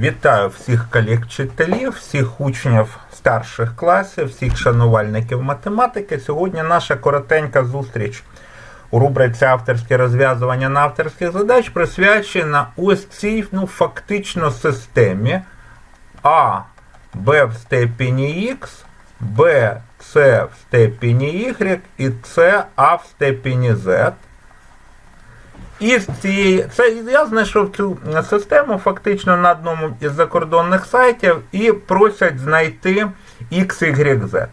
Вітаю всіх колег-вчителів, всіх учнів старших класів, всіх шанувальників математики. Сьогодні наша коротенька зустріч у рубриці авторське розв'язування на авторських задач присвячена ось цій ну, фактично системі А, Б в степені Х, Б, С в степені Y і С, А в степені Z. І з цієї це я знайшов цю систему фактично на одному із закордонних сайтів і просять знайти XYZ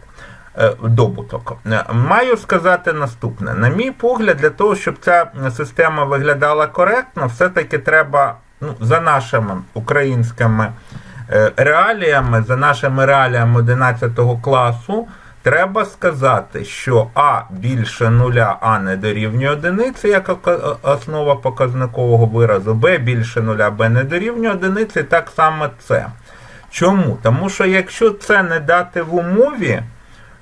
е, добуток. Е, Маю сказати наступне: на мій погляд, для того, щоб ця система виглядала коректно, все-таки треба ну, за нашими українськими е, реаліями, за нашими реаліями 11 класу. Треба сказати, що А більше нуля, А не дорівнює одиниці, як основа показникового виразу, Б більше нуля, Б не дорівнює одиниці, так само С. Чому? Тому що якщо це не дати в умові,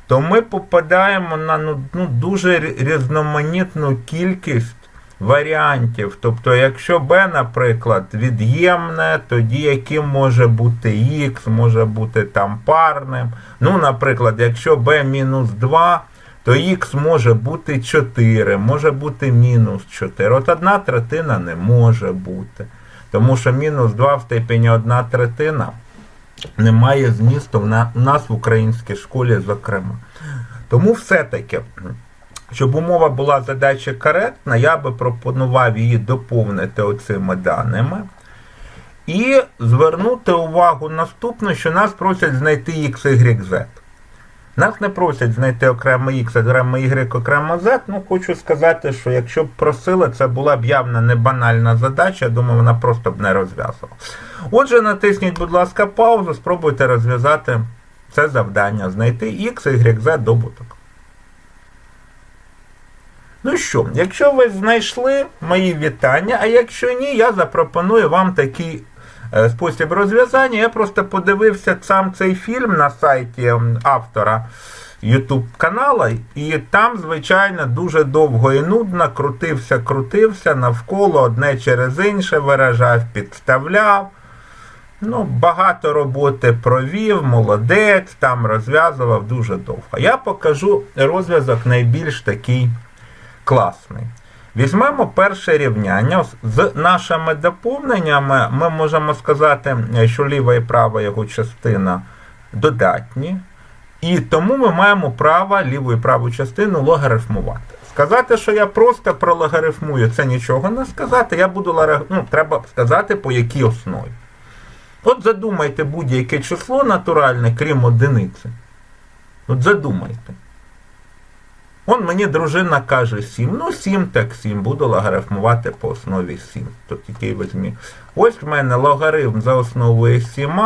то ми попадаємо на ну, ну, дуже різноманітну кількість варіантів. Тобто, якщо b, наприклад, від'ємне, тоді яким може бути x, може бути там парним. Ну, наприклад, якщо b мінус 2, то x може бути 4, може бути мінус 4. От одна третина не може бути. Тому що мінус 2 в степені 1 третина немає змісту в нас в українській школі, зокрема. Тому все-таки, щоб умова була задачі коректна, я би пропонував її доповнити оцими даними. І звернути увагу наступне, що нас просять знайти x, y, z. Нас не просять знайти окремо x, окремо y, окремо z. Ну, хочу сказати, що якщо б просили, це була б явно не банальна задача, я думаю, вона просто б не розв'язувала. Отже, натисніть, будь ласка, паузу, спробуйте розв'язати це завдання, знайти x, y, z добуток. Ну що, якщо ви знайшли мої вітання, а якщо ні, я запропоную вам такий е, спосіб розв'язання. Я просто подивився сам цей фільм на сайті автора YouTube канала, і там, звичайно, дуже довго і нудно крутився, крутився навколо одне через інше виражав, підставляв. Ну, багато роботи провів, молодець, там розв'язував дуже довго. Я покажу розв'язок найбільш такий класний. Візьмемо перше рівняння. З нашими доповненнями ми можемо сказати, що ліва і права його частина додатні. І тому ми маємо право ліву і праву частину логарифмувати. Сказати, що я просто прологарифмую, це нічого не сказати. Я буду ну, треба сказати, по якій основі. От задумайте будь-яке число натуральне, крім одиниці. От задумайте. Он мені дружина каже 7. Ну, 7 так 7. Буду логарифмувати по основі 7. Тут який візьмі. Ось в мене логарифм за основою 7,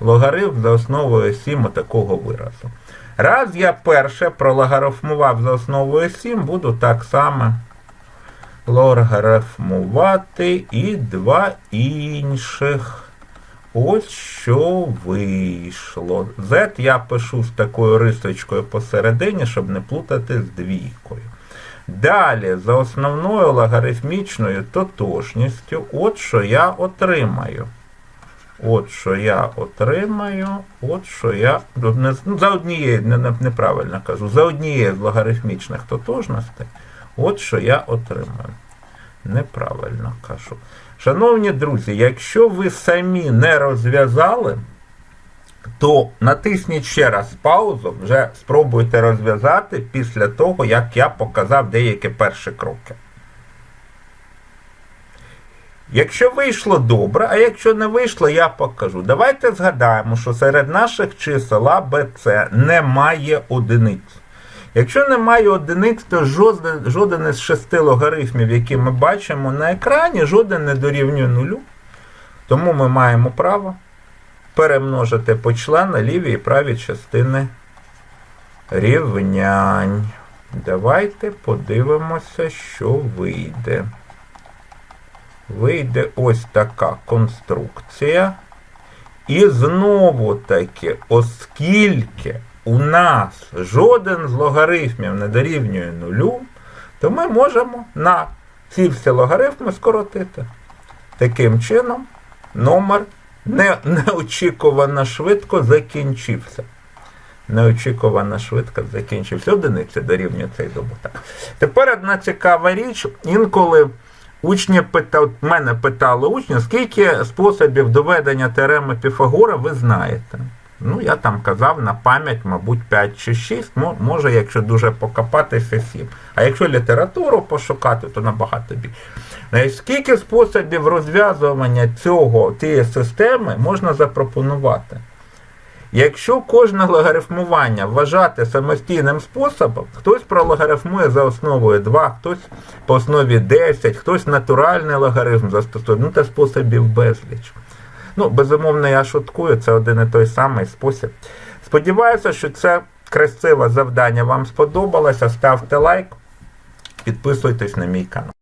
логарифм за основою 7 такого виразу. Раз я перше прологарифмував за основою 7, буду так само логарифмувати і два інших. Ось що вийшло. Z я пишу з такою рисочкою посередині, щоб не плутати з двійкою. Далі, за основною логарифмічною тотожністю, от що я отримаю. От що я отримаю, от що я. не- ну, За однією, не- не- неправильно кажу, за однією з логарифмічних тотожностей, от що я отримаю. Неправильно кажу. Шановні друзі, якщо ви самі не розв'язали, то натисніть ще раз паузу, вже спробуйте розв'язати після того, як я показав деякі перші кроки. Якщо вийшло добре, а якщо не вийшло, я покажу. Давайте згадаємо, що серед наших чисел А, Б, С немає одиниць. Якщо немає одиниць, то жоден, жоден із шести логарифмів, які ми бачимо на екрані, жоден не дорівнює нулю. Тому ми маємо право перемножити по члена ліві і праві частини рівнянь. Давайте подивимося, що вийде. Вийде ось така конструкція. І знову таки, оскільки у нас жоден з логарифмів не дорівнює нулю, то ми можемо на ці всі логарифми скоротити. Таким чином, номер не, неочікувано швидко закінчився. Неочікувано швидко закінчився. Одиниця дорівнює цей добуток. Тепер одна цікава річ. Інколи учні питали, мене питали учні, скільки способів доведення теореми Піфагора ви знаєте. Ну, я там казав на пам'ять, мабуть, 5 чи 6, може, якщо дуже покопатися, 7. А якщо літературу пошукати, то набагато більше. Скільки способів розв'язування цього, цієї системи можна запропонувати? Якщо кожне логарифмування вважати самостійним способом, хтось прологарифмує за основою 2, хтось по основі 10, хтось натуральний логарифм застосує, ну та способів безліч. Ну, безумовно, я шуткую, це один і той самий спосіб. Сподіваюся, що це красиве завдання вам сподобалося. Ставте лайк, підписуйтесь на мій канал.